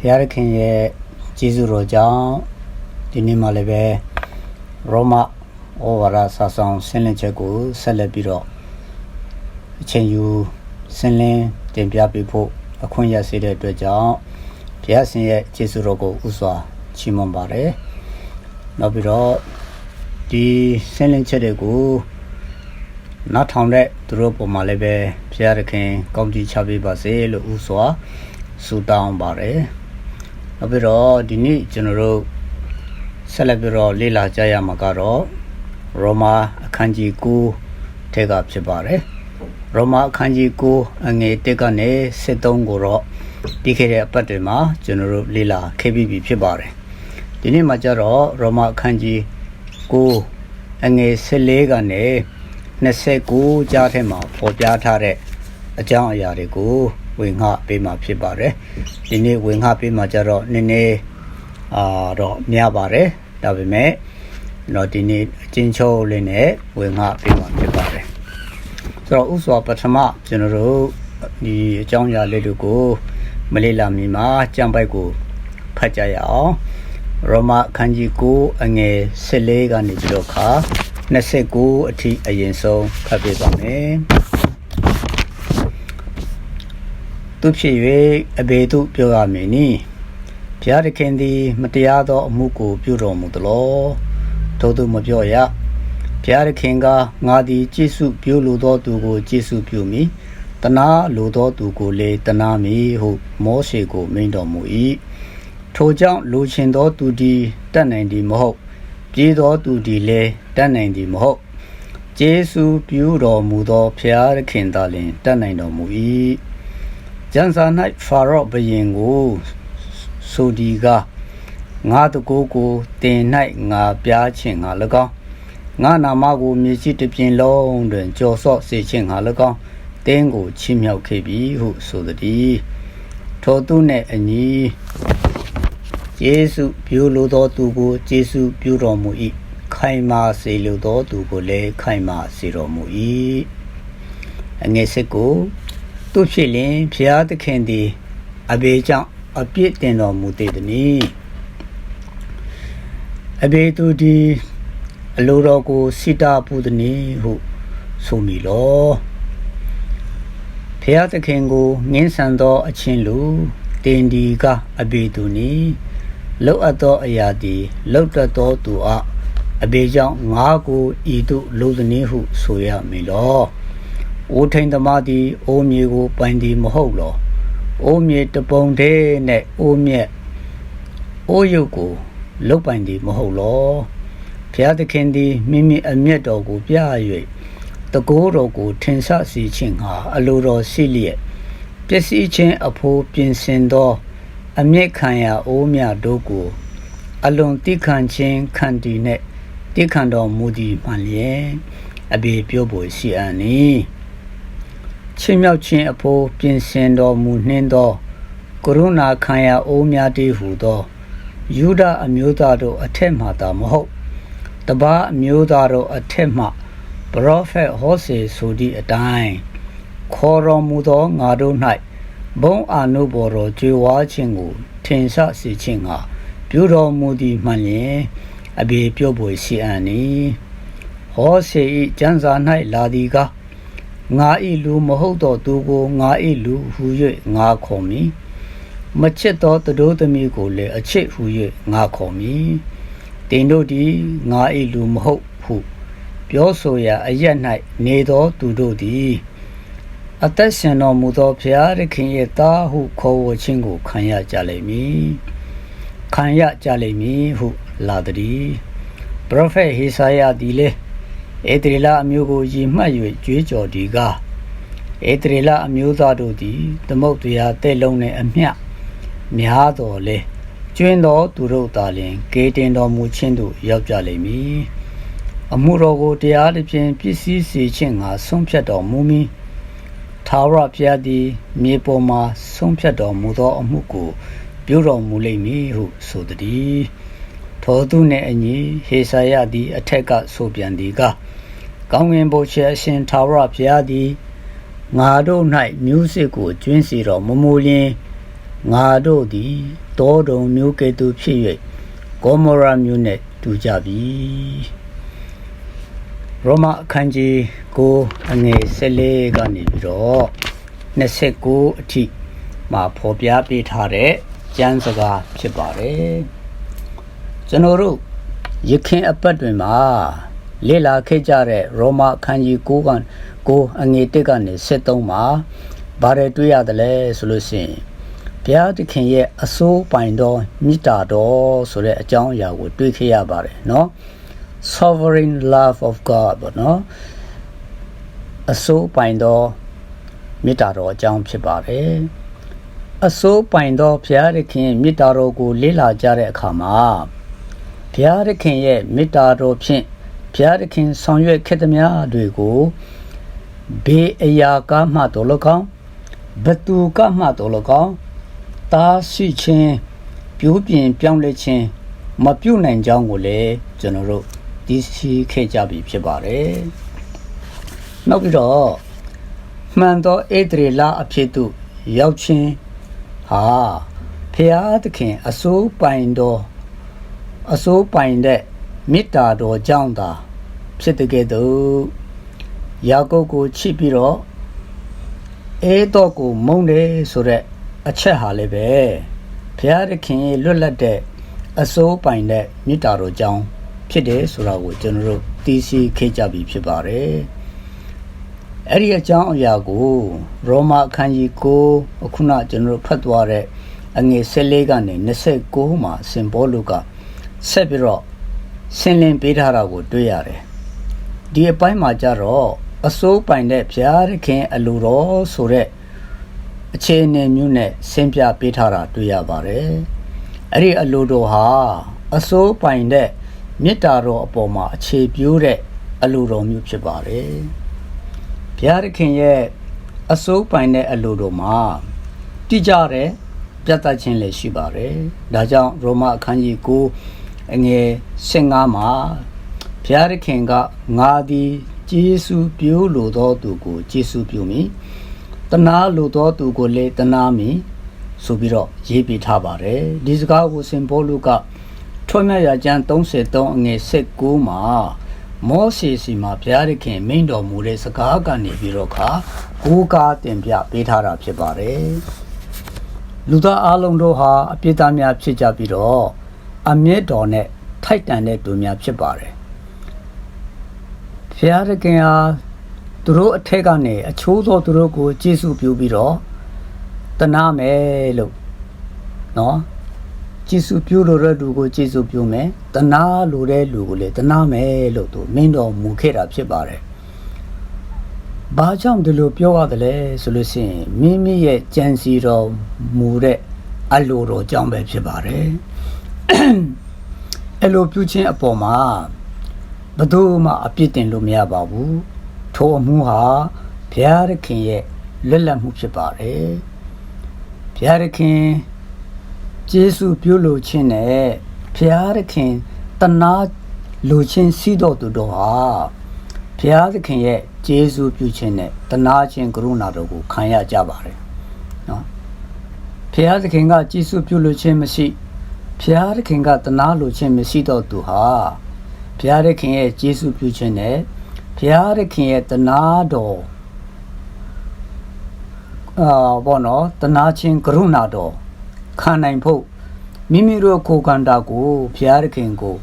ဘုရားသခင်ရဲ့ကျေးဇူးတော်ကြောင့်ဒီနေ့မှလည်းပဲရောမဩဝါဒစာဆောင်ဆင်းလင်းချက်ကိုဆက်လက်ပြီးတော့အချိန်ယူဆင်းလင်းတင်ပြပေးဖို့အခွင့်ရစေတဲ့အတွက်ကြောင့်ဘုရားရှင်ရဲ့ကျေးဇူးတော်ကိုဥစွာချီးမွမ်းပါတယ်နောက်ပြီးတော့ဒီဆင်းလင်းချက်တွေကိုနောက်ထောင်တဲ့သူတို့ပုံမှာလည်းပဲဘုရားသခင်ကောင်းကြီးချပေးပါစေလို့ဥစွာဆုတောင်းပါတယ် နောက်ပြီးတော့ဒီနေ့ကျွန်တော်တို့ဆက်လက်ပြီးတော့လေ့လာကြရမှာကတော့ရောမာအခန်းကြီး9ထဲကဖြစ်ပါတယ်ရောမာအခန်းကြီး9အငယ်1ကနေ73ကိုတော့ပြီးခဲ့တဲ့အပတ်တွေမှာကျွန်တော်တို့လေ့လာခဲ့ပြီးပြီဖြစ်ပါတယ်ဒီနေ့မှာကျတော့ရောမာအခန်းကြီး9အငယ်14ကနေ29ကြားထဲမှာပေါ်ပြထားတဲ့အကြောင်းအရာတွေကို ဝင်ငှပေးမှာဖြစ်ပါတယ်ဒီနေ့ဝင်ငှပေးမှာကျတော့နည်းနည်းအာတော့များပါတယ်ဒါပေမဲ့တော့ဒီနေ့အချင်းချုပ်လေးနဲ့ဝင်ငှပေးမှာဖြစ်ပါတယ်ဆိုတော့ဥစွာပထမကျွန်တော်တို့ဒီအကြောင်းအရာလေးတွေကို မလေးလာမီမှာကြံပိုက်ကိုဖတ်ကြရအောင်ရောမအခန်းကြီး9အငယ်14ကနေပြီးတော့ခါ29အထိအရင်ဆုံးဖတ်ပြပါမယ် သူဖြစ်၍အဘေသူပြောရမည်နီဘုရားသခင်သည် မတရားသောအမှုကို ပြုတော်မူသလောထို့သူမပြောရဘုရားသခင်ကငါသည်ကြည်စုပြုလိုသောသူကိုကြည်စုပြုမည်တနာလိုသောသူကိုလည်းတနာမည်ဟုမောရှေကိုမိန့်တော်မူ၏ထိုကြောင့်လူချင်းသောသူသည်တတ်နိုင်သည်မဟုတ်ပြေးသောသူသည်လည်းတတ်နိုင်သည်မဟုတ်ကျေးဇူးပြုတော်မူသောဘုရားသခင်သာလျှင်တတ်နိုင်တော်မူ၏ ကျမ်းစာ၌ဖာရောဘုရင်ကိုဆိုဒီကငါတကိုးကိုတင်၌ငါပြားခြင်းငါ၎င်းငါနာမကိုမြေကြီးတစ်ပြင်လုံးတွင်ကြော်ဆော့စေခြင်းငါ၎င်းတင်းကိုချီးမြှောက်ခဲ့ပြီဟုဆိုသည်ထိုသူနှင့်အညီယေရှုပြုလိုသောသူကိုယေရှုပြုတော်မူ၏ခိုင်မာစေလိုသောသူကိုလည်းခိုင်မာစေတော်မူ၏အငယ်စစ်ကို သူဖြစ်လင်ဖျားသခင်သည်အဘေကြောင့်အပြစ်တင်တော်မူသေးသည်။အဘေသူဒီအလိုတော်ကိုစိတာပူသည်ဟုဆိုမိလော။ဖျားသခင်ကိုငင်းဆန်သောအချင်းလူတင်ဒီကအဘေသူနီလောက်အပ်သောအရာသည်လောက်တတ်သောသူအားအဘေကြောင့်ငါကိုဤသို့လိုသည်ဟုဆိုရမည်လော။ အိုထိန်သမားသည်အိုမြေကိုပိုင်သည်မဟုတ်လော။အိုးမြေတပုံသေးနဲ့အိုးမြက်အိုးရုပ်ကိုလုတ်ပိုင်သည်မဟုတ်လောဘုရားသခင်သည်မိမိအမျက်တော်ကိုပြ၍တကိုးတော်ကိုထင်ဆစီခြင်းဟာအလိုတော်ရှိလျက်ပျက်စီးခြင်းအဖို့ပြင်ဆင်သော အမျက်ခံရာအိုးမြတို့ကိုအလွန်တိခံခြင်းခံတည်နှင့်တိခံတော်မူသည်မှန်လျက်အဘေပြောဖို့ရှိအပ်နီး ချစ်မြောက်ခြင်းအဖို့ပြင်ဆင်တော်မူနှင်းသောကရုဏာခံရအိုးများတည်းဟူသောယူဒအမျိုးသားတို့အထက်မှသာမဟုတ်တပါအမျိုးသားတို့အထက်မှပရောဖက်ဟောစေဆိုသည့်အတိုင်းခေါ်တော်မူသောငါတို့၌ဘုံအာနုဘော်တော်ကြွေဝါခြင်းကိုထင်ဆစေခြင်းကပြုတော်မူသည်မှန်လျင်အဘေပြုတ်ဖို့ရှိအံ့နီဟောစေ၏ကျမ်းစာ၌လာသည်ကား ငါဤလူမဟုတ်သောသူကိုငါဤလူဟူ၍ငါခေါ်မည်မချစ်သောတတို့သမီးကိုလည်းအချစ်ဟူ၍ငါခေါ်မည်တင်တို့သည်ငါဤလူမဟုတ်ဟုပြောဆိုရာအရ၌နေသောသူတို့သည်အသက်ရှင်တော်မူသောဘုရားသခင်ရဲ့သားဟုခေါ်ဝေါ်ခြင်းကိုခံရကြလိမ့်မည်ခံရကြလိမ့်မည်ဟုလာသည်ပရောဖက်ဟေစာယသည်လည်း ဧတရီလအမျိုးကိုရည်မှတ်၍ကြွေးကြော်ဒီကားဧတရီလအမျိုးသားတို့သည်သမုတ်တရားတဲ့လုံးနှင့်အမျှများတော်လဲကျွင်းတော်သူတို့သာလျှင်ကေတင်တော်မူခြင်းသို့ရောက်ကြလိမ့်မည်အမှုတော်ကိုတရားသဖြင့်ပြည့်စည်စေခြင်းငါဆုံးဖြတ်တော်မူမည်သာဝရဘုရားသည်မြေပေါ်မှာဆုံးဖြတ်တော်မူသောအမှုကို ပြုတော်မူလိမ့်မည်ဟုဆိုသည် ထိုသူနှင့်အညီဟေစာယသည်အထက်ကဆိုပြန်သည်ကားကောင်းငင်ဘုရားအရှင်သာဝရဘုရားသည်ငါတို့၌မျိုးစစ်ကိုကျွင်းစီတော်မမူလျင်ငါတို့သည်တောတုံမျိုးကဲ့သို့ဖြစ်၍ဂေါမောရာမျိုးနှင့်တူကြပြီရောမအခန်းကြီး9အငယ်14ကနေပြီးတော့29အထိမှာဖော်ပြပေးထားတဲ့ကျမ်းစကားဖြစ်ပါတယ် ကျွန်တော်တို့ယခင်အပတ်တွင်မှာလေ့လာခဲ့ကြတဲ့ရောမအခန်းကြီး9က9အငယ်1ကနေ73မှာဘာတွေတွေ့ရတယ်လဲဆိုလို့ရှိရင်ဘုရားသခင်ရဲ့အစိုးပိုင်တော်မြစ်တာတော်ဆိုတဲ့အကြောင်းအရာကိုတွေ့ခဲ့ရပါတယ်เนาะ sovereign love of god ပေါ့เนาะအစိုးပိုင်တော်မြစ်တာတော်အကြောင်းဖြစ်ပါတယ်အစိုးပိုင်တော်ဘုရားသခင်ရဲ့မြစ်တာတော်ကိုလေ့လာကြတဲ့အခါမှာဘု ရားသခင်ရဲ့မြစ်တာတော်ဖြင့်ဘုရားသခင်ဆောင်ရွက်ခဲ့သမျှတွေကိုဘေးအရာကမှတော်လကောင်းဘသူကမှတော်လကောင်းတားရှိခြင်းပြိုးပြင်ပြောင်းလဲခြင်းမပြုတ်နိုင်ကြောင်းကိုလည်းကျွန်တော်တို့သိရှိခဲ့ကြပြီဖြစ်ပါတယ်။နောက်ပြီးတော့မှန်သောဧဒရေလအဖြစ်သို့ရောက်ခြင်းဟာဖျားသခင်အစိုးပိုင်တော် အစိုးပိုင်တဲ့မေတ္တာတော်ကြောင့်သာဖြစ်တဲ့ကဲ့သို့ယာကုပ်ကိုချစ်ပြီးတော့အဲတော့ကိုမုန်းတယ်ဆိုတဲ့အချက်ဟာလည်းပဲဘုရားသခင်ရဲ့လွတ်လပ်တဲ့အစိုးပိုင်တဲ့မေတ္တာတော်ကြောင့်ဖြစ်တယ်ဆိုတာကိုကျွန်တော်တို့သိရှိခဲ့ကြပြီဖြစ်ပါတယ်။အဲ့ဒီအကြောင်းအရာကို ရောမအခန်းကြီး9အခုနကျွန်တော်တို့ဖတ်သွားတဲ့အငယ်14ကနေ29မှာစင်ဘောလူက ဆက်ပြီးတော့ဆင်းလင်းပေးထားတာကို တွေ့ရတယ်။ဒီအပိုင်းမှာကျတော့အစိုးပိုင်တဲ့ဘုရားသခင်အလိုတော်ဆိုတဲ့အခြေအနေမျိုးနဲ့ဆင်းပြပေးထားတာတွေ့ရပါတယ်။အဲ့ဒီအလိုတော်ဟာအစိုးပိုင်တဲ့မေတ္တာတော်အပေါ်မှာအခြေပြုတဲ့အလိုတော်မျိုးဖြစ်ပါတယ်။ဘုရားသခင်ရဲ့အစိုးပိုင်တဲ့အလိုတော်မှာတိကျတဲ့ပြတ်သားခြင်းလည်းရှိပါတယ်။ဒါကြောင့်ရောမအခန်းကြီး9 အငယ်15မှာဘုရားသခင်ကငါသည်ကျေးဇူးပြုလိုသောသူကိုကျေးဇူးပြုမည်။တနာလိုသောသူကိုလည်းတနာမည်ဆိုပြီးတော့ရေးပြထားပါတယ်။ဒီစကားကိုစင်ဘောလူကထွတ်မြတ်ရာကျမ်း33အငယ်19မှာမောရှေစီမှာဘုရားသခင်မိန့်တော်မူတဲ့စကားကနေပြီးတော့ခါကိုးကားတင်ပြပေးထားတာဖြစ်ပါတယ်။လူသားအလုံးတို့ဟာအပြစ်သားများဖြစ်ကြပြီးတော့ အမျက်တော်နဲ့ထိုက်တန်တဲ့သူများဖြစ်ပါတယ်။ဘုရားသခင်ဟာသူတို့အထက်ကနေအချိုးသောသူတို့ကိုကျေးဇူးပြုပြီးတော့တနာမယ်လို့နော်ကျေးဇူးပြုလို့တဲ့လူကိုကျေးဇူးပြုမယ်တနာလိုတဲ့လူကိုလည်းတနာမယ်လို့သူမင်းတော်မူခဲ့တာဖြစ်ပါတယ်။ဘာကြောင့်ဒီလိုပြောရတယ်လဲဆိုလို့ရှိရင်မိမိရဲ့ကြံစီတော်မူတဲ့အလိုတော်ကြောင့်ပဲဖြစ်ပါတယ်။ အဲ့လိုပြုခြင်းအပေါ်မှာဘယ်သူမှအပြစ်တင်လို့မရပါဘူး။ထိုအမှုဟာဘုရားသခင်ရဲ့လွတ်လပ်မှုဖြစ်ပါတယ်။ဘုရားသခင်ကျေးဇူးပြုလို့ခြင်းနဲ့ဘုရားသခင်တနာလိုခြင်းစီးတော်သူတို့ဟာဘုရားသခင်ရဲ့ကျေးဇူးပြုခြင်းနဲ့တနာခြင်းကရုဏာတော်ကိုခံရကြပါတယ်နော်ဘုရားသခင်ကကျေးဇူးပြုလို့ခြင်းမရှိ ဘုရားသခင်ကတနာလိုခြင်းမရှိတော့သူဟာဘုရားသခင်ရဲ့ကျေးဇူးပြုခြင်းနဲ့ဘုရားသခင်ရဲ့တနာတော်အာဘောနော်တနာခြင်းကရုဏာတော်ခံနိုင်ဖို့မိမိတို့ကိုယ်ခန္ဓာကိုဘုရားသခင်ကို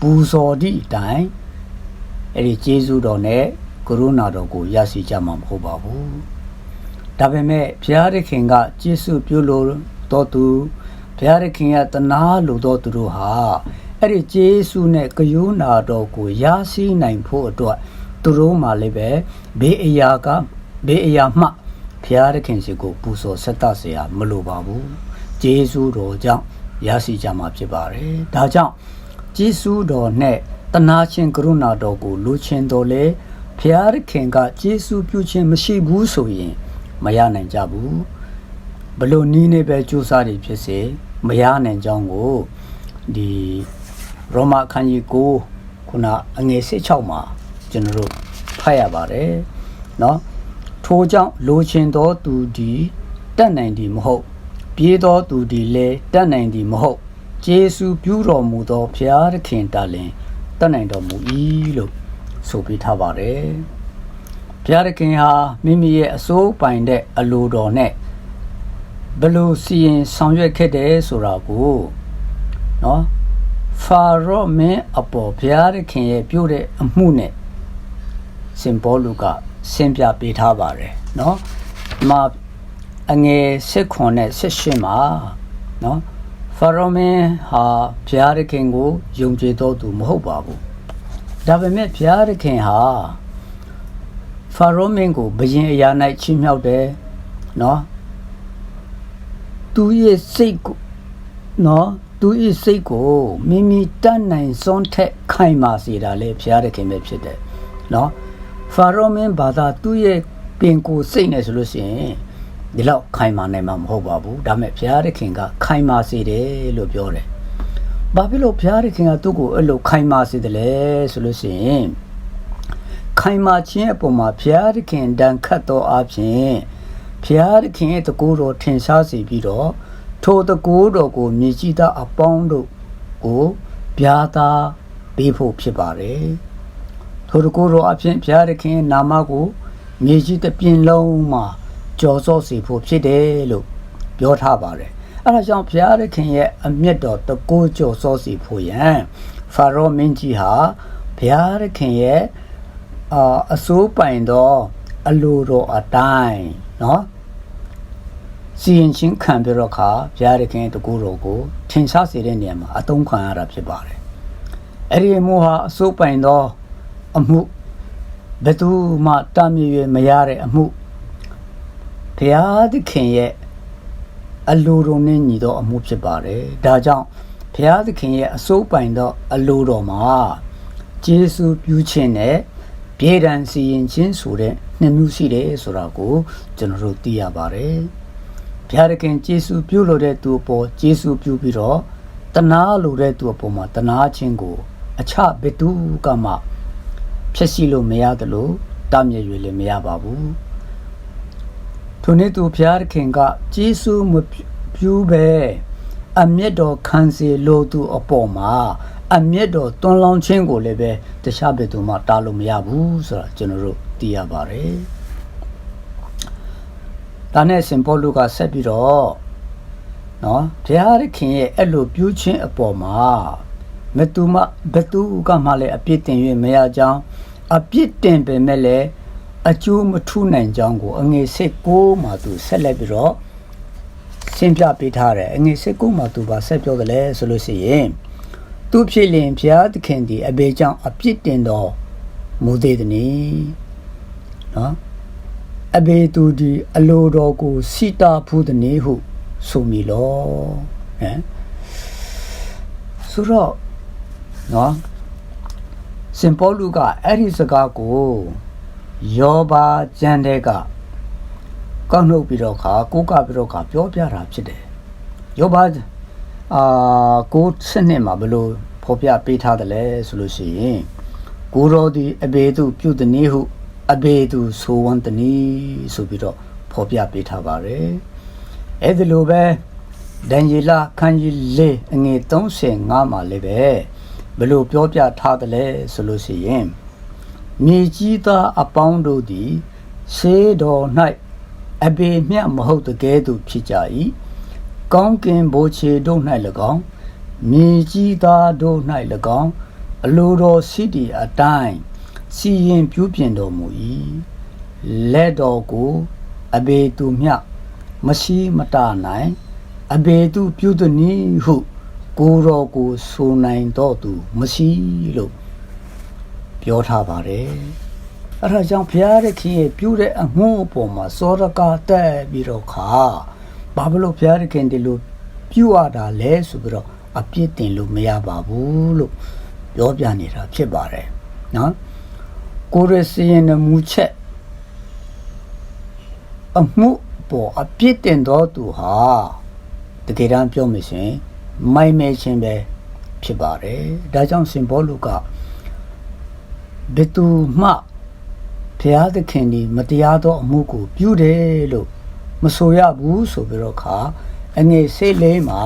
ပူဇော်သည့်အတိုင်းအဲ့ဒီကျေးဇူးတော်နဲ့ကရုဏာတော်ကိုရရှိကြမှာမဟုတ်ပါဘူးဒါပေမဲ့ဘုရားသခင်ကကျေးဇူးပြုလို့တော်သူ ဘုရားသခင်ကတနာလိုသောသူတို့ဟာအဲ့ဒီဂျေစုနဲ့ကယုနာတော်ကိုရရှိနိုင်ဖို့အတွက်သူတို့မှလည်းပဲဘေးအရာကဘေးအရာမှဘုရားသခင်ရှိကိုပူဇော်ဆက်တဆရာမလိုပါဘူးဂျေစုတော်ကြောင့်ရရှိကြမှာဖြစ်ပါတယ်ဒါကြောင့်ဂျေစုတော်နဲ့တနာချင်းကရုဏာတော်ကိုလိုချင်တော်လေဘုရားသခင်ကဂျေစုပြုခြင်းမရှိဘူးဆိုရင်မရနိုင်ကြဘူးဘလို့နီးနေပဲကြိုးစားနေဖြစ်စေ မရနိုင်ကြောင်းကိုဒီရောမအခန်းကြီး9ခုနအငယ်16မှာကျွန်တော်တို့ဖတ်ရပါတယ်เนาะထို့ကြောင့်လိုချင်သောသူဒီတတ်နိုင်သည်မဟုတ် ပြေးသောသူသည်လည်းတတ်နိုင်သည်မဟုတ်ကျေးဇူးပြုတော်မူသောဘုရားသခင်တလင်တတ်နိုင်တော်မူ၏လို့ဆိုပြထားပါတယ်ဘုရားသခင်ဟာမိမိရဲ့အစိုးပိုင်တဲ့အလိုတော်နဲ့ ဘလို့စီရင်ဆောင်ရွက်ခဲ့တယ်ဆိုတာကိုနော်ဖာရောမင်းအပေါ်ဘုရားသခင်ရဲ့ပြုတဲ့အမှုနဲ့စင်ဘောလူကဆင်းပြပေးထားပါတယ်နော်ဒီမှာအငယ်၁ခွန်နဲ့၁၈မှာနော်ဖာရောမင်းဟာဘုရားသခင်ကိုယုံကြည်တော်သူမဟုတ်ပါဘူးဒါပေမဲ့ဘုရားသခင်ဟာဖာရောမင်းကိုဘယင်အရာ၌ချီးမြှောက်တယ်နော် သူရဲ့စိတ်ကိုနော်သူဤစိတ်ကိုမိမိတတ်နိုင်စွန့်ထက်ခိုင်မာစေတာလေဘုရားသခင်ပဲဖြစ်တယ်နော်ဖာရောမင်းဘာသာသူ့ရဲ့ပင်ကိုစိတ်နဲ့ဆိုလို့ရှိရင်ဒီလောက်ခိုင်မာနိုင်မှာမဟုတ်ပါဘူးဒါပေမဲ့ဘုရားသခင်ကခိုင်မာစေတယ်လို့ပြောတယ်ဘာဖြစ်လို့ဘုရားသခင်ကသူ့ကိုအဲ့လိုခိုင်မာစေတယ်လဲဆိုလို့ရှိရင်ခိုင်မာခြင်းအပေါ်မှာဘုရားသခင်တန်ခတ်တော်အဖြစ် ဘုရားသခင်ရဲ့တကူတော်ထင်ရှားစေပြီးတော့ထိုတကူတော်ကိုမြည်ကြည့်သောအပေါင်းတို့ကိုဗျာသာပေးဖို့ဖြစ်ပါတယ်ထိုတကူတော်အဖြစ်ဘုရားသခင်နာမကိုမြည်ကြည့်တဲ့ပြင်လုံးမှာကြော်စော့စေဖို့ဖြစ်တယ်လို့ပြောထားပါတယ်အဲဒါကြောင့်ဘုရားသခင်ရဲ့အမျက်တော်တကူကြော်စော့စေဖို့ယံဖာရောမင်းကြီးဟာဘုရားသခင်ရဲ့အာအစိုးပိုင်သောအလိုတော်အတိုင်း နော်စီရင်ချင်းခံပြီးတော့ခါဘုရားသခင်တကူတော်ကိုထင်ရှားစေတဲ့နေရာမှာအသုံးခံရတာဖြစ်ပါတယ်အဲ့ဒီမိုဟာအစိုးပိုင်သောအမှုဘယ်သူမှတာမီရမရတဲ့အမှုဘုရားသခင်ရဲ့အလိုတော်နဲ့ညီသောအမှုဖြစ်ပါတယ်ဒါကြောင့်ဘုရားသခင်ရဲ့အစိုးပိုင်သောအလိုတော်မှာယေရှုပြုခြင်းနဲ့ပြေဒဏ်စီရင်ခြင်းဆိုတဲ့ နှစ်မျိုးရှိတယ်ဆိုတာကိုကျွန်တော်တို့သိရပါတယ်ဘုရားသခင်ဂျေစုပြုလို့တဲ့သူအပေါ်ဂျေစုပြုပြီးတော့တနာလိုတဲ့သူအပေါ်မှာတနာခြင်းကို အချဘယ်သူကမှဖြစ်စီလို့မရတယ်လို့တာမြည်ရွေလည်းမရပါဘူးထိုနေ့သူဘုရားသခင်ကဂျေစုမပြုပဲအမျက်တော်ခံစေလို့သူအပေါ်မှာအမျက်တော်တွန်းလောင်းခြင်းကိုလည်းပဲတခြားဘယ်သူမှတားလို့မရဘူးဆိုတာကျွန်တော်တို့ သိရပါတယ်။ဒါနဲ့စင်ပေါ်လူကဆက်ပြီးတော့နော်ဘုရားသခင်ရဲ့အဲ့လိုပြုခြင်းအပေါ်မှာမတူမဘသူကမှလည်းအပြစ်တင်၍မရကြောင်းအပြစ်တင်ပေမဲ့လည်းအကျိုးမထူးနိုင်ကြောင်းကိုအငယ်စိတ်ကိုမှသူဆက်လက်ပြီးတော့ရှင်းပြပေးထားတယ်အငယ်စိတ်ကိုမှသူပါဆက်ပြောတယ်လဲဆိုလို့ရှိရင်သူဖြစ်လင်ဘုရားသခင်ဒီအဘေကြောင့်အပြစ်တင်တော်မူသေးသည် နော်အဘေသူဒီအလိုတော်ကိုစိတာဖူးသည်ဟုဆိုမိလောဟမ်ဆိုတော့နော်စင်ပေါ်လူကအဲ့ဒီစကားကိုယောဘာကျမ်းတဲ့ကကောက်နှုတ်ပြီးတော့ခါကိုးကပြီးတော့ခါပြောပြတာဖြစ်တယ်ယောဘာအာကိုစနစ်မှာဘလို့ဖော်ပြပေးထားတယ်လဲဆိုလို့ရှိရင်ကိုတော်ဒီအဘေသူပြုသည်နည်းဟု အဘေသူဆိုဝန်တနည်းဆိုပြီးတော့ဖော်ပြပေးထားပါတယ်အဲ့ဒီလိုပဲဒန်ယေလခန်းကြီး၄အငယ်35မှာလည်းပဲဘလို့ပြောပြထားတယ်လဲဆိုလို့ရှိရင်မြေကြီးသားအပေါင်းတို့သည်ရှေးတော်၌အဘေမြတ်မဟုတ်တကယ်သူဖြစ်ကြ၏ကောင်းကင်ဘိုးချေတို့၌၎င်းမြေကြီးသားတို့၌၎င်းအလိုတော်စီတီအတိုင်း စီရင်ပြုပြင်တော်မူ၏လက်တော်ကိုအဘေသူမြမရှိမတနိုင်အဘေသူပြုသည်နည်းဟု ကိုတော်ကိုဆိုနိုင်တော့သူမရှိလို့ပြောထားပါတယ်အဲ့ဒါကြောင့်ဘုရားသခင်ရဲ့ပြုတဲ့အမှုအပေါ်မှာစောရကာတက်ပြီးတော့ခါဘာဖြစ်လို့ဘုရားသခင်ဒီလိုပြုရတာလဲဆိုပြီးတော့အပြစ်တင်လို့မရပါဘူးလို့ပြောပြနေတာဖြစ်ပါတယ်နော် ကိုရစီရင်မူချက်အမှုပေါ်အပြစ်တင်တော်သူဟာတကယ်တမ်းပြောမယ်ဆိုရင်မိုက်မဲခြင်းပဲဖြစ်ပါတယ်ဒါကြောင့်စင်ဘောလူကဘယ်သူမှဘုရားသခင်ဒီမတရားသောအမှုကိုပြုတယ်လို့မဆိုရဘူးဆိုပြီးတော့ခါအငယ်ဆေးလေးမှာ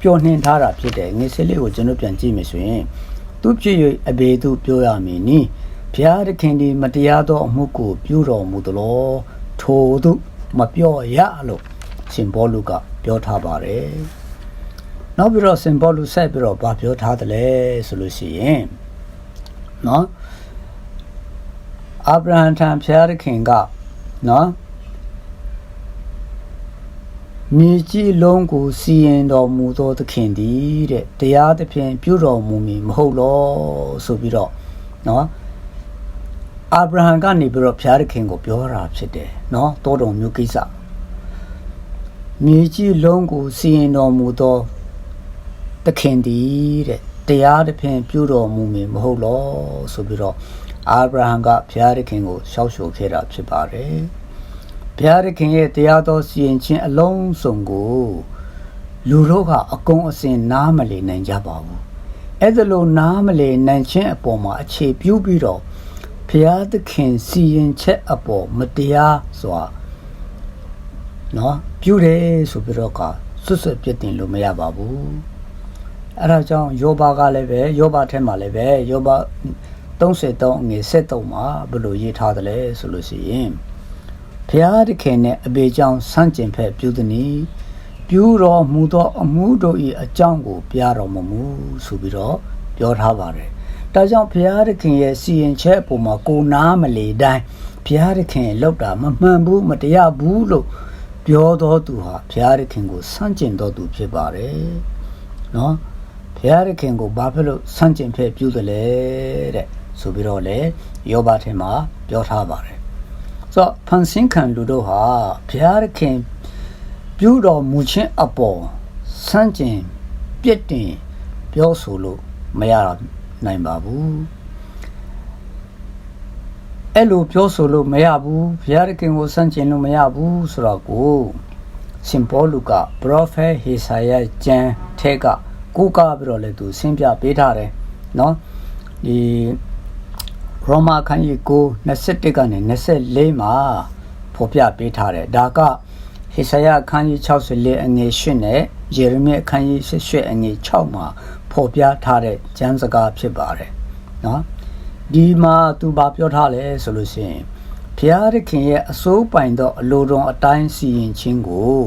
ပျော်နှင်ထားတာဖြစ်တယ်ငယ်ဆေးလေးကိုကျွန်တော်ပြန်ကြည့်မယ်ဆိုရင်သူဖြစ်၍အဘေသူပြောရမည်နိ ဘုရားသခင်ဒီမတရားသောအမှုကိုပြုတော်မူသလောထို့သူမပြောရလို့ရှင်ဘောလူကပြောထားပါတယ်နောက်ပြီးတော့ရှင်ဘောလူဆက်ပြီးတော့ဗာပြောထားတယ်လဲဆိုလို့ရှိရင်နော်အာဗြဟံထံဘုရားသခင်ကနော်မြေကြီးလုံးကိုစီရင်တော်မူသောသခင်သည်တဲ့တရားသဖြင့်ပြုတော်မူမည်မဟုတ်လောဆိုပြီးတော့နော် အာဗြဟံကနေပြီးတော့ဘုရားသခင်ကိုပြောတာဖြစ်တယ်နော်တောတော်မျိုးကိစ္စမြေကြီးလုံးကိုစီရင်တော်မူသောသခင်သည်တဲ့တရားသဖြင့်ပြုတော်မူမည်မဟုတ်လောဆိုပြီးတော့အာဗြဟံကဘုရားသခင်ကိုရှောက်ရှိုခဲ့တာဖြစ်ပါတယ်ဘုရားသခင်ရဲ့တရားတော်စီရင်ခြင်းအလုံးစုံကိုလူတို့ကအကုန်အစင်နားမလည်နိုင်ကြပါဘူးအဲ့ဒါလိုနားမလည်နိုင်ခြင်းအပေါ်မှာအခြေပြုပြီးတော့ ဘုရားသခင်စီရင်ချက်အပေါ်မတရားစွာနော်ပြုတယ်ဆိုပြီးတော့ကဆွတ်ဆွတ်ပြစ်တင်လို့မရပါဘူးအဲ့ဒါကြောင့်ယောဘကလည်းပဲယောဘထဲမှာလည်းပဲယောဘ33ငွေ73မှာဘယ်လိုရေးထားသလဲဆိုလို့ရှိရင်ဘုရားသခင်နဲ့အဘေကြောင့်ဆန့်ကျင်ဖက်ပြုသည်နီပြုတော်မူသောအမှုတို့၏အကြောင်းကို ပြတော်မမူဆိုပြီးတော့ပြောထားပါတယ်။ ဒါကြောင့်ဘုရားသခင်ရဲ့စီရင်ချက်အပေါ်မှာကိုနားမလေတိုင်းဘုရားသခင်လောက်တာမမှန်ဘူးမတရားဘူးလို့ပြောတော်သူဟာဘုရားသခင်ကိုဆန့်ကျင်တော်သူဖြစ်ပါတယ်။နော်ဘုရားသခင်ကိုဘာဖြစ်လို့ဆန့်ကျင်ဖက်ပြုတယ်လဲတဲ့ဆိုပြီးတော့လေယောဘထဲမှာပြောထားပါတယ်။ဆိုတော့ဖန်ဆင်းခံလူတို့ဟာဘုရားသခင်ပြုတော်မူခြင်းအပေါ်ဆန့်ကျင်ပြစ်တင်ပြောဆိုလို့မရ နိုင်ပါဘူးအဲ့လိုပြောဆိုလို့မရဘူးဘုရားသခင်ကိုဆန့်ကျင်လို့မရဘူးဆိုတော့ကိုရှင်ပေါလုက prophet ဟေစာယကျမ်းထဲကကိုးကားပြီးတော့လည်းသူဆင်းပြပေးထားတယ်เนาะဒီရောမာခန်းကြီးကို21ကနေ24မှာဖော်ပြပေးထားတယ်ဒါကဟေရှာယအခန်းကြီး64အငယ်8နဲ့ယေရမိအခန်းကြီး18အငယ်6မှာ ဖော်ပြထားတဲ့ကျမ်းစကားဖြစ်ပါတယ်နော်ဒီမှာသူဘာပြောထားလဲဆိုလို့ရှိရင်ဘုရားသခင်ရဲ့အစိုးပိုင်သော အလိုတော်အတိုင်းစီရင်ခြင်းကို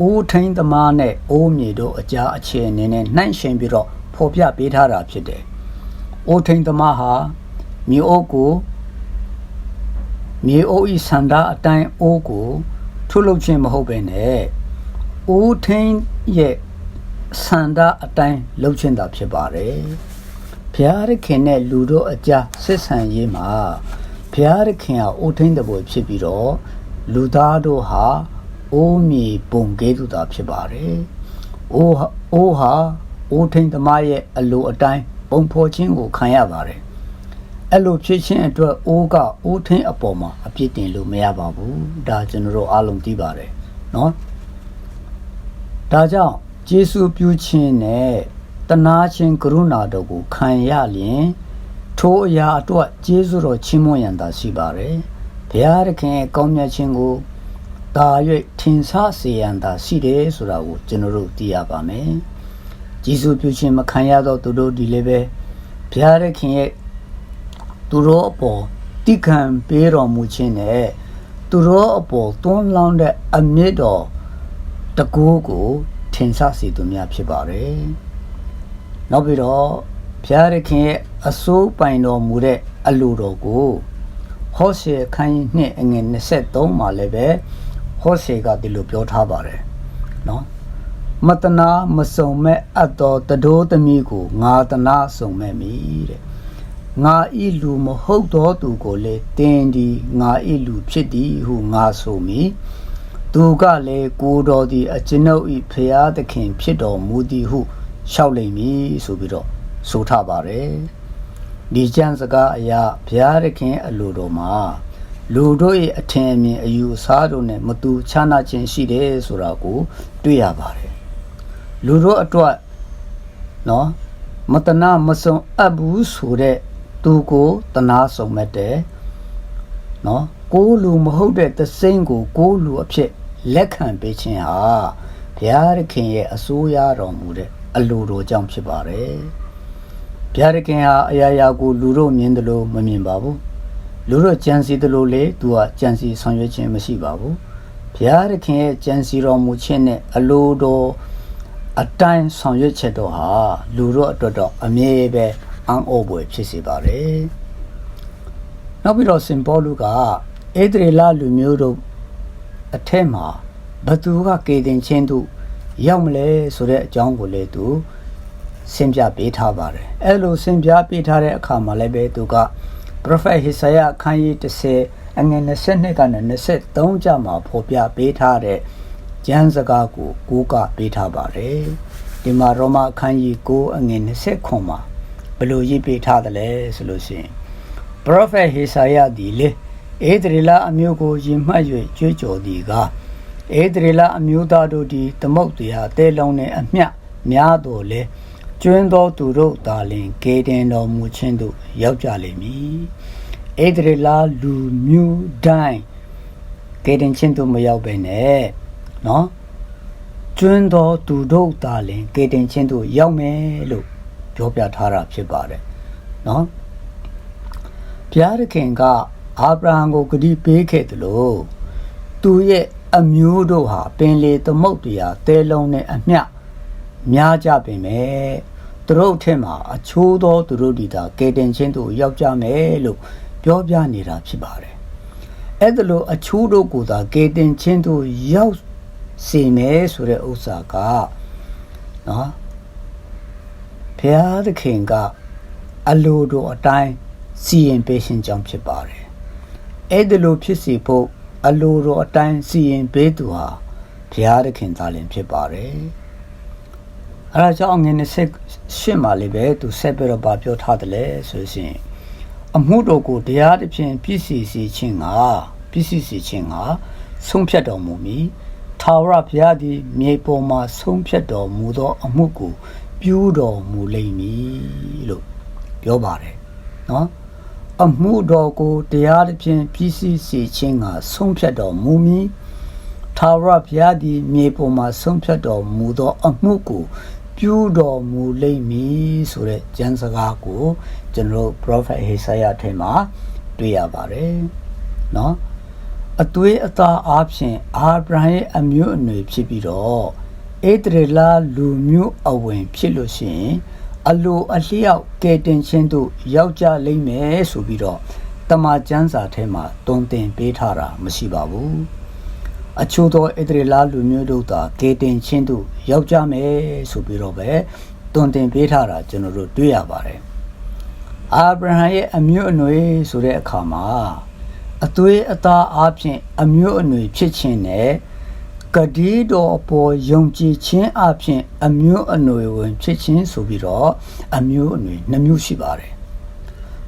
အိုးထိန်သမားနဲ့အိုးမြေတို့အကြာအခြေအနေနဲ့နှိုင်းယှဉ်ပြီးတော့ဖော်ပြပေးထားတာဖြစ်တယ်။အိုးထိန်သမားဟာမြေအိုးကိုမြေအိုးဤဆန္ဒအတိုင်းအိုးကိုထုတ်လုပ်ခြင်းမဟုတ်ဘဲနဲ့အိုးထိန်ရဲ့ ဆန္ဒအတိုင်းလှုပ်ခြင်းသာဖြစ်ပါတယ်။ဘုရားသခင်နဲ့လူတို့အကြားဆက်ဆံရေးမှာဘုရားသခင်ဟာအိုထိန်တဲ့ဘုဖြစ်ပြီးတော့လူသားတို့ဟာအိုးမြေပုံကဲသူသာဖြစ်ပါတယ်။အိုးအိုးဟာအိုးထိန်သမားရဲ့အလိုအတိုင်းပုံဖော်ခြင်းကိုခံရပါတယ်။အဲ့လိုဖြစ်ခြင်းအတွက်အိုးကအိုးထိန်အပေါ်မှာအပြစ်တင်လို့မရပါဘူး။ဒါကျွန်တော်တို့အားလုံးသိပါတယ်။နော်။ဒါကြောင့် ယေရှုပြုခြင်းနဲ့တနာခြင်းကရုဏာတော်ကိုခံရလျင်ထိုအရာအတွက်ယေရှုတော်ချီးမွမ်းရန်သာရှိပါတယ်ဘုရားသခင်ရဲ့ကောင်းမြတ်ခြင်းကိုဒါ၍ထင်ရှားစေရန်သာရှိတယ်ဆိုတာကိုကျွန်တော်တို့သိရပါမယ်ယေရှုပြုခြင်းမခံရတော့သူတို့ဒီလည်းပဲဘုရားသခင်ရဲ့သူတို့အပေါ်တိခံပေးတော်မူခြင်းနဲ့သူတို့အပေါ်တွန်းလောင်းတဲ့အမြင့်တော်တကူကို ထင်ရှားစေသူများဖြစ်ပါတယ်။နောက်ပြီးတော့ဘုရားသခင်ရဲ့အစိုးပိုင်တော်မူတဲ့အလိုတော်ကိုဟောရှေခန်းကြီးနှစ်အငယ်23မှာလည်းပဲဟောရှေကဒီလိုပြောထားပါတယ်။နော်မတနာမစုံမဲ့အပ်တော်တတိုးသမီးကိုငါတနာစုံမဲ့မိတဲ့ငါဤလူမဟုတ်သောသူကိုလေတင်းဒီငါဤလူဖြစ်သည်ဟုငါဆိုမိ သူကလည်းကိုတော်သည်အကျွန်ုပ်ဤဖရာသခင်ဖြစ်တော်မူသည်ဟုလျှောက်လိမ့်မည်ဆိုပြီးတော့ဆိုထားပါတယ်ဒီကျမ်းစကားအရာဘုရားသခင်အလိုတော်မှာလူတို့ရဲ့အထင်အမြင်အယူအဆတို့နဲ့မတူခြားနာခြင်းရှိတယ်ဆိုတာကို တွေ့ရပါတယ်လူတို့အတွက်နော်မတနာမစုံအပ်ဘူးဆိုတဲ့သူကိုတနာဆုံမဲ့တယ်နော်ကိုလူမဟုတ်တဲ့သစိမ့်ကိုကိုလူအဖြစ် လက်ခံပေးခြင်းဟာဘဘုရားသခင်ရဲ့အစိုးရတော်မူတဲ့အလိုတော်ကြောင့်ဖြစ်ပါတယ်ဘုရားသခင်ဟာအရာရာကိုလူတို့မြင်တယ်လို့မမြင်ပါဘူးလူတို့ကြံစီတယ်လို့လေသူကကြံစီဆောင်ရွက်ခြင်းမရှိပါဘူးဘုရားသခင်ရဲ့ကြံစီတော်မူခြင်းနဲ့အလိုတော်အတိုင်းဆောင်ရွက်ချက်တော်ဟာလူတို့အတွက်တော့အမြဲပဲအံ့ဩဖွယ်ဖြစ်စေပါတယ်နောက်ပြီးတော့စင်ပေါ်လူကဧဒရေလလူမျိုးတို့ အထက်မှာဘသူကကေတင်ချင်းတို့ရောက်မလဲဆိုတဲ့အကြောင်းကိုလည်းသူဆင်ပြပေးထားပါတယ်အဲ့လိုဆင်ပြပေးထားတဲ့အခါမှာလည်းပဲသူက Prophet Hosea အခန်းကြီး30အငယ်22ကနေ23ကျမှာဖော်ပြပေးထားတဲ့ကျမ်းစကားကိုကိုးကပေးထားပါတယ်ဒီမှာရောမအခန်းကြီး9အငယ်29မှာဘယ်လိုရေးပေးထားသလဲဆိုလို့ရှိရင် Prophet Hosea ဒီလေ ဧဒရီလအမျိုးကိုယင်မှတ်၍ကြွေးကြော်သည်ကားဧဒရီလအမျိုးသားတို့သည်သမုတ်တရားတဲလုံးနှင့်အမျှများတော်လဲကျွင်းသောသူတို့သာလင်ကေတင်တော်မူခြင်းသို့ရောက်ကြလိမ့်မည်ဧဒရီလလူမျိုးတိုင်းကေတင်ခြင်းသို့မရောက်ပဲနဲ့နော်ကျွန်းသောသူတို့သာလင်ကေတင်ခြင်းသို့ရောက်မယ်လို့ပြောပြထားတာဖြစ်ပါတယ်နော်ဘုရားသခင်က အာဗြဟံကိုဂတိပေးခဲ့တယ်လို့သူရဲ့အမျိုးတို့ဟာပင်လေသမုတ်တရားတဲလုံးနဲ့အမျှများကြပင်မဲ့သူတို့ထက်မှာအချိုးသောသူတို့ဒီသာကေတင်ချင်းတို့ရောက်ကြမယ်လို့ပြောပြနေတာဖြစ်ပါတယ်အဲ့ဒါလို့အချိုးတို့ကိုသာကေတင်ချင်းတို့ရောက်စေမယ်ဆိုတဲ့ဥစ္စာကနော်ဘုရားသခင်ကအလိုတော်အတိုင်းစီရင်ပေးရှင်ကြောင့်ဖြစ်ပါတယ် အဲ့ဒါလို့ဖြစ်စီဖို့အလိုတော်အတိုင်းစီရင်ပေးသူဟာဘုရားသခင်သားလင်ဖြစ်ပါတယ်အဲဒါကြောင့်ငွေ28မှာလည်းပဲသူဆက်ပြီးတော့ပြောထားတယ်လေဆိုရှင်အမှုတော်ကိုတရားသဖြင့်ပြည့်စည်စေခြင်းကပြည့်စည်စေခြင်းကဆုံးဖြတ်တော်မူမည်ထာဝရဘုရားသည်မြေပေါ်မှာဆုံးဖြတ်တော်မူသော အမှုကို ပြုတော်မူလိမ့်မည်လို့ပြောပါတယ်နော် အမှုတော်ကိုတရားသဖြင့်ပြည့်စည်စေခြင်းကဆုံးဖြတ်တော်မူမည်ထာဝရဘုရားသည်မြေပေါ်မှာဆုံးဖြတ်တော်မူသောအမှုကိုပြုတော်မူလိမ့်မည်ဆိုတဲ့ကျမ်းစကားကိုကျွန်တော် Prophet Hosea ထဲမှာတွေ့ရပါတယ်เนาะအသွေးအသားအားဖြင့်အာဗြဟံရဲ့အမျိုးအနွယ်ဖြစ်ပြီးတော့ဧဒရလလူမျိုးအဝင်ဖြစ်လို့ရှိရင် အလိုအလျောက်ကဲတင်ခြင်းတို့ရောက်ကြလိမ့်မယ်ဆိုပြီးတော့တမန်ကျမ်းစာထဲမှာတုံသင်ပေးထားတာမရှိပါဘူးအချို့သောဣသရေလလူမျိုးတို့သာကဲတင်ခြင်းတို့ရောက်ကြမယ်ဆိုပြီးတော့ပဲတုံသင်ပေးထားတာကျွန်တော်တို့တွေ့ရပါတယ်အာဗြဟံရဲ့အမျိုးအနွယ်ဆိုတဲ့အခါမှာအသွေးအသားအပြင်အမျိုးအနွယ်ဖြစ်ခြင်းနဲ့ ကတိတော်အပေါ်ယုံကြည်ခြင်းအပြင်အမျိုးအနွယ်ဝင်ဖြစ်ခြင်းဆိုပြီးတော့အမျိုးအနွယ်နှမျိုးရှိပါတယ်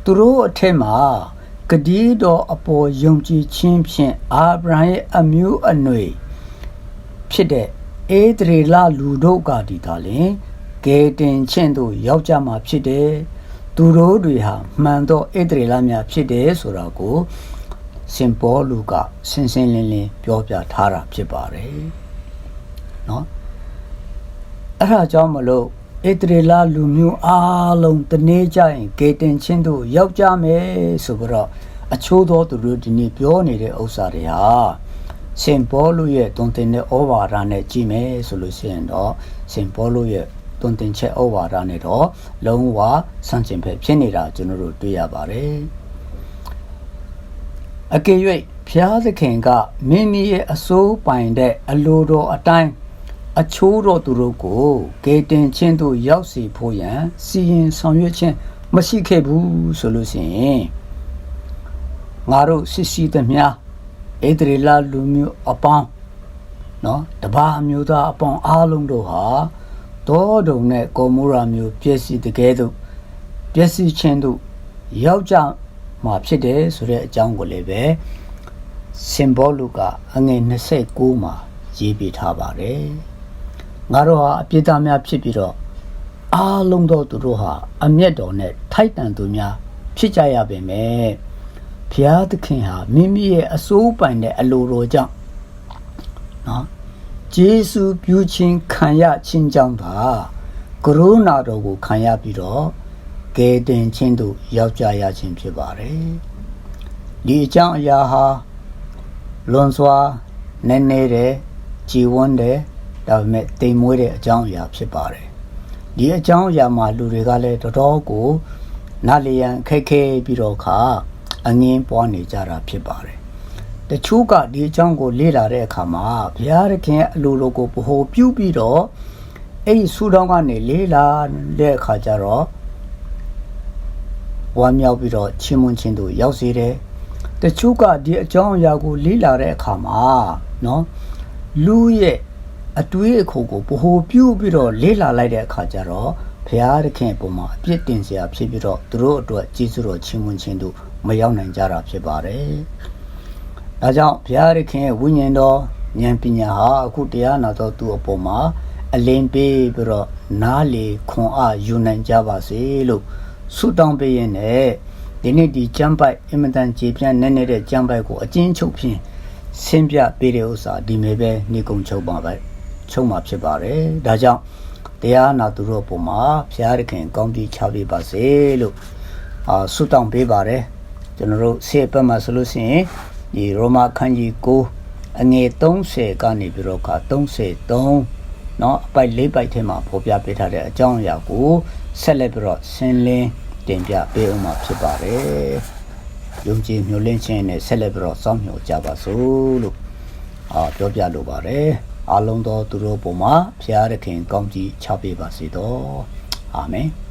သူတို့အထက်မှာဂတိတော်အပေါ်ယုံကြည်ခြင်းဖြင့်အာဗြဟံရဲ့အမျိုးအနွယ်ဖြစ်တဲ့အေဒရေလလူတို့ကဒီသာလင်ဂေတင်ချင်းတို့ရောက်ကြမှာဖြစ်တယ်သူတို့တွေဟာမှန်တော့အေဒရေလများဖြစ်တယ်ဆိုတာကို စင်ပေါ်လူကစင်စင်လင်းလင်းပြောပြထားတာဖြစ်ပါတယ်เนาะအဲ့ဒါကြောင့်မလို့ဣတရေလလူမျိုးအားလုံးတနေ့ကျရင်ဂေတင်ချင်းတို့ရောက်ကြမယ်ဆိုပြီးတော့အချိုးသောသူတို့ဒီနေ့ပြောနေတဲ့ဥစ္စာတွေဟာစင်ပေါ်လူရဲ့တုံတင်တဲ့ဩဝါဒနဲ့ကြည့်မယ်ဆိုလို့ရှိရင်တော့စင်ပေါ်လူရဲ့တုံတင်ချက်ဩဝါဒနဲ့တော့လုံးဝဆန့်ကျင်ဘက်ဖြစ်နေတာကျွန်တော်တို့တွေ့ရပါတယ် အကယ်၍ဘုရားသခင်ကမိမိရဲ့အစိုးပိုင်တဲ့အလိုတော်အတိုင်းအချိုးတော်သူတို့ကိုဂေတင်ချင်းတို့ရောက်စီဖို့ရန်စီရင်ဆောင်ရွက်ခြင်းမရှိခဲ့ဘူးဆိုလို့ရှိရင်ငါတို့စစ်စီးသမျှဣဒရီလာလူမျိုးအပေါင်းနော်တပါအမျိုးသားအပေါင်းအားလုံးတို့ဟာတောတုံနဲ့ကောမိုရာမျိုးပြည့်စည်တကယ်သို့ပြည့်စည်ခြင်းတို့ရောက်ကြ မှာဖြစ်တယ်ဆိုတဲ့အကြောင်းကိုလည်းပဲစင်ဘောလူကအငယ်29မှာရေးပြထားပါတယ်ငါတို့ဟာအပြစ်သားများဖြစ်ပြီးတော့အားလုံးသောသူတို့ဟာအမျက်တော်နဲ့ထိုက်တန်သူများဖြစ်ကြရပေမယ့်ဘုရားသခင်ဟာမိမိရဲ့အစိုးပိုင်တဲ့အလိုတော်ကြောင့်နော်ဂျေစုပြုခြင်းခံရခြင်းကြောင့်သာကရုဏာတော်ကိုခံရပြီးတော့ ကယ်တင်ခြင်းသို့ရောက်ကြရခြင်းဖြစ်ပါတယ်ဒီအကြောင်းအရာဟာလွန်စွာနည်းနည်းတဲ့ကြည်ဝန်းတဲ့ဒါပေမဲ့တိမ်မွေးတဲ့အကြောင်းအရာဖြစ်ပါတယ်ဒီအကြောင်းအရာမှာလူတွေကလည်းတော်တော်ကိုနားလျံခက်ခဲပြီးတော့ခါအငင်းပွားနေကြတာဖြစ်ပါတယ်တချို့ကဒီအကြောင်းကိုလေ့လာတဲ့အခါမှာဘုရားသခင်ရဲ့အလိုလိုကိုဗဟိုပြုပြီးတော့အဲ့ဒီဆူတောင်းကနေလေ့လာတဲ့အခါကျတော့ ဝမ်းမြောက်ပြီးတော့ချင်းမွန်းချင်းတို့ရောက်စေတယ်တချို့ကဒီအကြောင်းအရာကိုလေ့လာတဲ့အခါမှာနော်လူရဲ့အတွေးအခေါ်ကိုဗဟိုပြုပြီးတော့လေ့လာလိုက်တဲ့အခါကျတော့ဘုရားသခင်ပုံမှာအပြစ်တင်စရာဖြစ်ပြီးတော့သူတို့အတွက်ကျေးဇူးတော်ချင်းဝင်ခြင်းတို့မရောက်နိုင်ကြတာဖြစ်ပါတယ်။ဒါကြောင့်ဘုရားသခင်ရဲ့ဝိညာဉ်တော်ဉာဏ်ပညာဟာအခုတရားနာတော်သူအပေါ်မှာအလင်းပေးပြီးတော့နားလေခွန်အားယူနိုင်ကြပါစေလို့ ဆုတောင်းပေးရင်လည်းဒီနေ့ဒီကျမ်းပိုက်အင်မတန်ကြည်ပြန့်နေနေတဲ့ကျမ်းပိုက်ကိုအကျဉ်းချုပ်ဖြင့်ဆင်းပြပေးတဲ့ဥစ္စာဒီမေပဲနေကုံချုပ်ပါပဲချုပ်မှာဖြစ်ပါတယ်ဒါကြောင့်တရားနာသူတို့အပေါ်မှာဘုရားရခင်ကောင်းကြီးချပေးပါစေလို့အာဆုတောင်းပေးပါတယ်ကျွန်တော်တို့ဆေးပတ်မှာဆိုလို့ရှိရင်ဒီရောမခန်းကြီး9အငယ်30ကနေပြီးတော့ခါ33เนาะအပိုက်၄ပိုက်ထဲမှာဖော်ပြပေးထားတဲ့အကြောင်းအရာကို ဆက်လက်ပြီးတော့ဆင်းလင်းတင်ပြပေးအောင်မှာဖြစ်ပါတယ်။ယုံကြည်မျှော်လင့်ခြင်းနဲ့ဆက်လက်ပြီးတော့စောင့်မျှော်ကြပါစို့လို့အာပြောပြလိုပါတယ်။အားလုံးသောသူတို့ပုံမှာဖျားသခင်ကောင်းကြီးချပေးပါစေတော့။အာမင်။